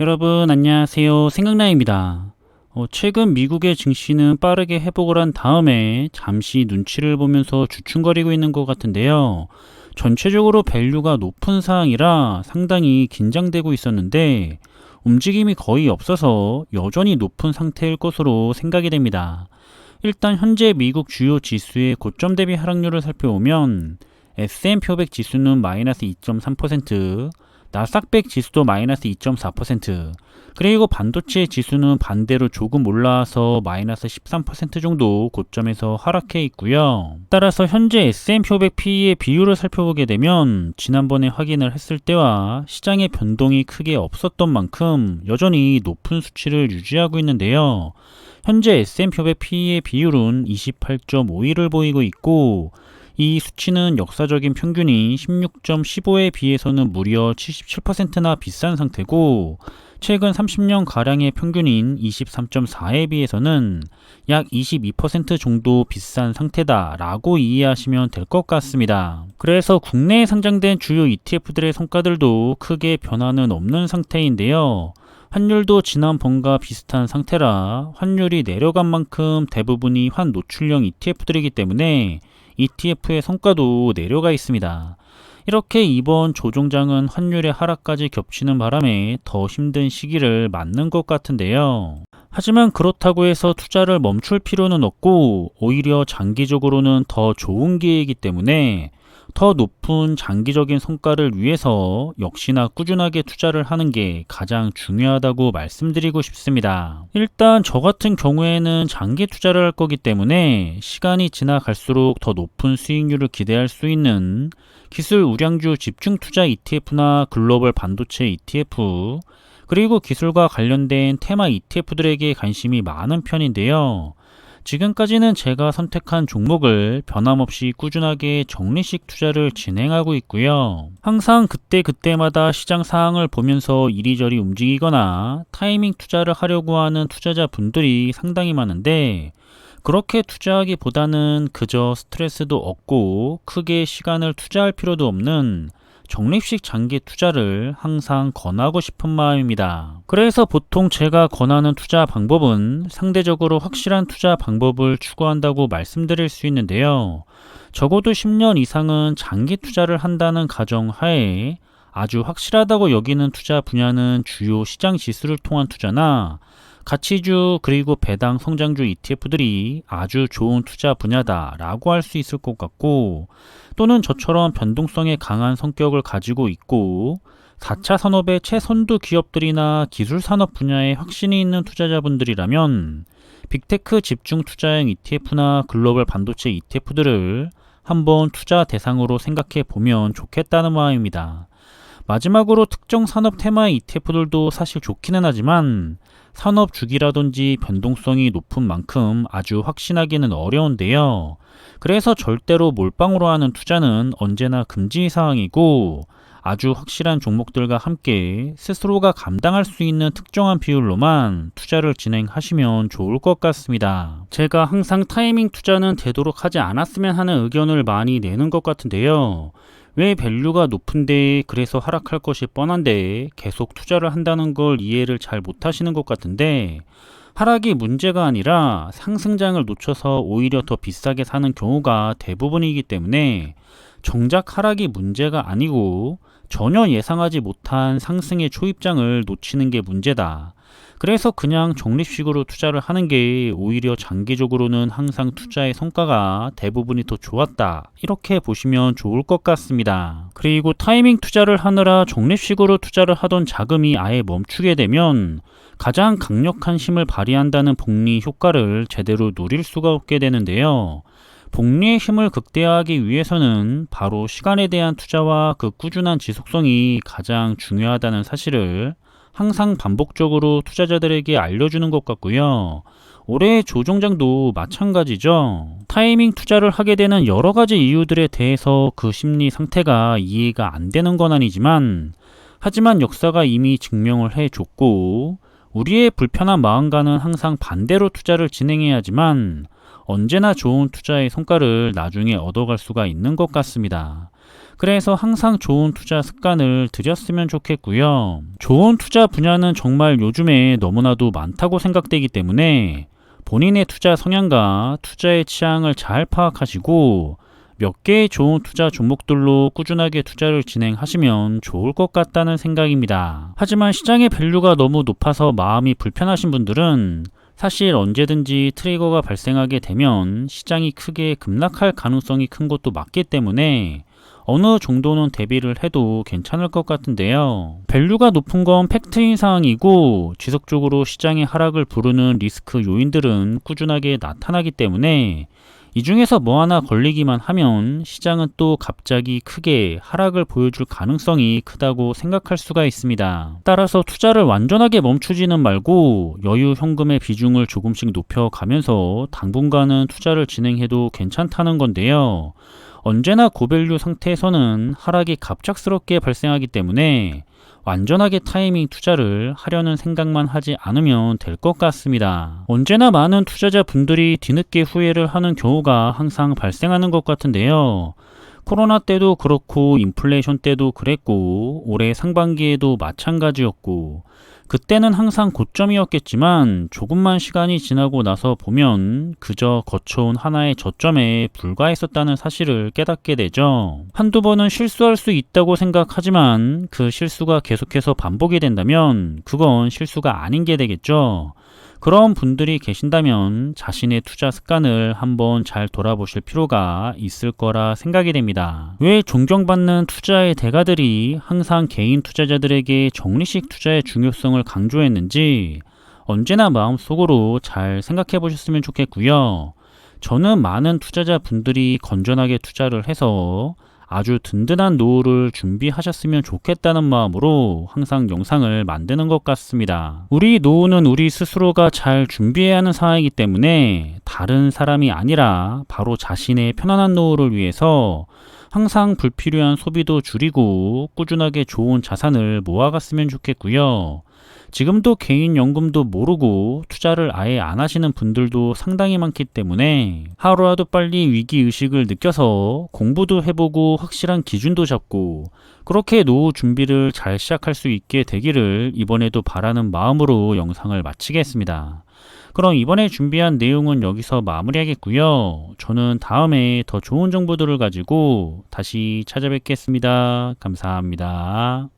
여러분 안녕하세요 생각나입니다. 어, 최근 미국의 증시는 빠르게 회복을 한 다음에 잠시 눈치를 보면서 주춤거리고 있는 것 같은데요. 전체적으로 밸류가 높은 상황이라 상당히 긴장되고 있었는데 움직임이 거의 없어서 여전히 높은 상태일 것으로 생각이 됩니다. 일단 현재 미국 주요 지수의 고점 대비 하락률을 살펴보면 S&P 500 지수는 마이너스 2.3%, 나스닥100 지수도 마이너스 2.4%, 그리고 반도체 지수는 반대로 조금 올라와서 마이너스 13% 정도 고점에서 하락해 있고요. 따라서 현재 S&P 500 PE의 비율을 살펴보게 되면 지난번에 확인을 했을 때와 시장의 변동이 크게 없었던 만큼 여전히 높은 수치를 유지하고 있는데요. 현재 S&P 500 PE의 비율은 28.51을 보이고 있고 이 수치는 역사적인 평균이 16.15에 비해서는 무려 77%나 비싼 상태고 최근 30년 가량의 평균인 23.4에 비해서는 약 22% 정도 비싼 상태다라고 이해하시면 될 것 같습니다. 그래서 국내에 상장된 주요 ETF들의 성과들도 크게 변화는 없는 상태인데요. 환율도 지난번과 비슷한 상태라 환율이 내려간 만큼 대부분이 환 노출형 ETF들이기 때문에 ETF의 성과도 내려가 있습니다. 이렇게 이번 조종장은 환율의 하락까지 겹치는 바람에 더 힘든 시기를 맞는 것 같은데요. 하지만 그렇다고 해서 투자를 멈출 필요는 없고 오히려 장기적으로는 더 좋은 기회이기 때문에 더 높은 장기적인 성과를 위해서 역시나 꾸준하게 투자를 하는 게 가장 중요하다고 말씀드리고 싶습니다. 일단 저 같은 경우에는 장기 투자를 할 거기 때문에 시간이 지나갈수록 더 높은 수익률을 기대할 수 있는 기술 우량주 집중 투자 ETF나 글로벌 반도체 ETF 그리고 기술과 관련된 테마 ETF들에게 관심이 많은 편인데요. 지금까지는 제가 선택한 종목을 변함없이 꾸준하게 적리식 투자를 진행하고 있고요. 항상 그때그때마다 시장 상황을 보면서 이리저리 움직이거나 타이밍 투자를 하려고 하는 투자자분들이 상당히 많은데 그렇게 투자하기보다는 그저 스트레스도 없고 크게 시간을 투자할 필요도 없는 적립식 장기 투자를 항상 권하고 싶은 마음입니다. 그래서 보통 제가 권하는 투자 방법은 상대적으로 확실한 투자 방법을 추구한다고 말씀드릴 수 있는데요. 적어도 10년 이상은 장기 투자를 한다는 가정 하에 아주 확실하다고 여기는 투자 분야는 주요 시장 지수를 통한 투자나 가치주 그리고 배당 성장주 ETF들이 아주 좋은 투자 분야다라고 할 수 있을 것 같고 또는 저처럼 변동성에 강한 성격을 가지고 있고 4차 산업의 최선두 기업들이나 기술 산업 분야에 확신이 있는 투자자분들이라면 빅테크 집중 투자형 ETF나 글로벌 반도체 ETF들을 한번 투자 대상으로 생각해 보면 좋겠다는 마음입니다. 마지막으로 특정 산업 테마의 ETF들도 사실 좋기는 하지만 산업 주기라든지 변동성이 높은 만큼 아주 확신하기는 어려운데요. 그래서 절대로 몰빵으로 하는 투자는 언제나 금지 사항이고 아주 확실한 종목들과 함께 스스로가 감당할 수 있는 특정한 비율로만 투자를 진행하시면 좋을 것 같습니다. 제가 항상 타이밍 투자는 되도록 하지 않았으면 하는 의견을 많이 내는 것 같은데요. 왜 밸류가 높은데 그래서 하락할 것이 뻔한데 계속 투자를 한다는 걸 이해를 잘 못하시는 것 같은데 하락이 문제가 아니라 상승장을 놓쳐서 오히려 더 비싸게 사는 경우가 대부분이기 때문에 정작 하락이 문제가 아니고 전혀 예상하지 못한 상승의 초입장을 놓치는 게 문제다. 그래서 그냥 적립식으로 투자를 하는 게 오히려 장기적으로는 항상 투자의 성과가 대부분이 더 좋았다. 이렇게 보시면 좋을 것 같습니다. 그리고 타이밍 투자를 하느라 적립식으로 투자를 하던 자금이 아예 멈추게 되면 가장 강력한 힘을 발휘한다는 복리 효과를 제대로 누릴 수가 없게 되는데요. 복리의 힘을 극대화하기 위해서는 바로 시간에 대한 투자와 그 꾸준한 지속성이 가장 중요하다는 사실을 항상 반복적으로 투자자들에게 알려주는 것 같고요. 올해의 조정장도 마찬가지죠. 타이밍 투자를 하게 되는 여러 가지 이유들에 대해서 그 심리 상태가 이해가 안 되는 건 아니지만, 하지만 역사가 이미 증명을 해줬고, 우리의 불편한 마음과는 항상 반대로 투자를 진행해야지만, 언제나 좋은 투자의 성과를 나중에 얻어갈 수가 있는 것 같습니다. 그래서 항상 좋은 투자 습관을 들였으면 좋겠고요. 좋은 투자 분야는 정말 요즘에 너무나도 많다고 생각되기 때문에 본인의 투자 성향과 투자의 취향을 잘 파악하시고 몇 개의 좋은 투자 종목들로 꾸준하게 투자를 진행하시면 좋을 것 같다는 생각입니다. 하지만 시장의 밸류가 너무 높아서 마음이 불편하신 분들은 사실 언제든지 트리거가 발생하게 되면 시장이 크게 급락할 가능성이 큰 것도 맞기 때문에 어느 정도는 대비를 해도 괜찮을 것 같은데요. 밸류가 높은 건 팩트인 사항이고 지속적으로 시장의 하락을 부르는 리스크 요인들은 꾸준하게 나타나기 때문에 이 중에서 뭐 하나 걸리기만 하면 시장은 또 갑자기 크게 하락을 보여줄 가능성이 크다고 생각할 수가 있습니다. 따라서 투자를 완전하게 멈추지는 말고 여유 현금의 비중을 조금씩 높여가면서 당분간은 투자를 진행해도 괜찮다는 건데요. 언제나 고밸류 상태에서는 하락이 갑작스럽게 발생하기 때문에 완전하게 타이밍 투자를 하려는 생각만 하지 않으면 될 것 같습니다. 언제나 많은 투자자 분들이 뒤늦게 후회를 하는 경우가 항상 발생하는 것 같은데요. 코로나 때도 그렇고 인플레이션 때도 그랬고 올해 상반기에도 마찬가지였고 그때는 항상 고점이었겠지만 조금만 시간이 지나고 나서 보면 그저 거쳐온 하나의 저점에 불과했었다는 사실을 깨닫게 되죠. 한두 번은 실수할 수 있다고 생각하지만 그 실수가 계속해서 반복이 된다면 그건 실수가 아닌 게 되겠죠. 그런 분들이 계신다면 자신의 투자 습관을 한번 잘 돌아보실 필요가 있을 거라 생각이 됩니다. 왜 존경받는 투자의 대가들이 항상 개인 투자자들에게 정리식 투자의 중요성을 강조했는지 언제나 마음속으로 잘 생각해 보셨으면 좋겠고요. 저는 많은 투자자 분들이 건전하게 투자를 해서 아주 든든한 노후를 준비하셨으면 좋겠다는 마음으로 항상 영상을 만드는 것 같습니다. 우리 노후는 우리 스스로가 잘 준비해야 하는 상황이기 때문에 다른 사람이 아니라 바로 자신의 편안한 노후를 위해서 항상 불필요한 소비도 줄이고 꾸준하게 좋은 자산을 모아갔으면 좋겠고요. 지금도 개인 연금도 모르고 투자를 아예 안 하시는 분들도 상당히 많기 때문에 하루라도 빨리 위기 의식을 느껴서 공부도 해보고 확실한 기준도 잡고 그렇게 노후 준비를 잘 시작할 수 있게 되기를 이번에도 바라는 마음으로 영상을 마치겠습니다. 그럼 이번에 준비한 내용은 여기서 마무리하겠고요. 저는 다음에 더 좋은 정보들을 가지고 다시 찾아뵙겠습니다. 감사합니다.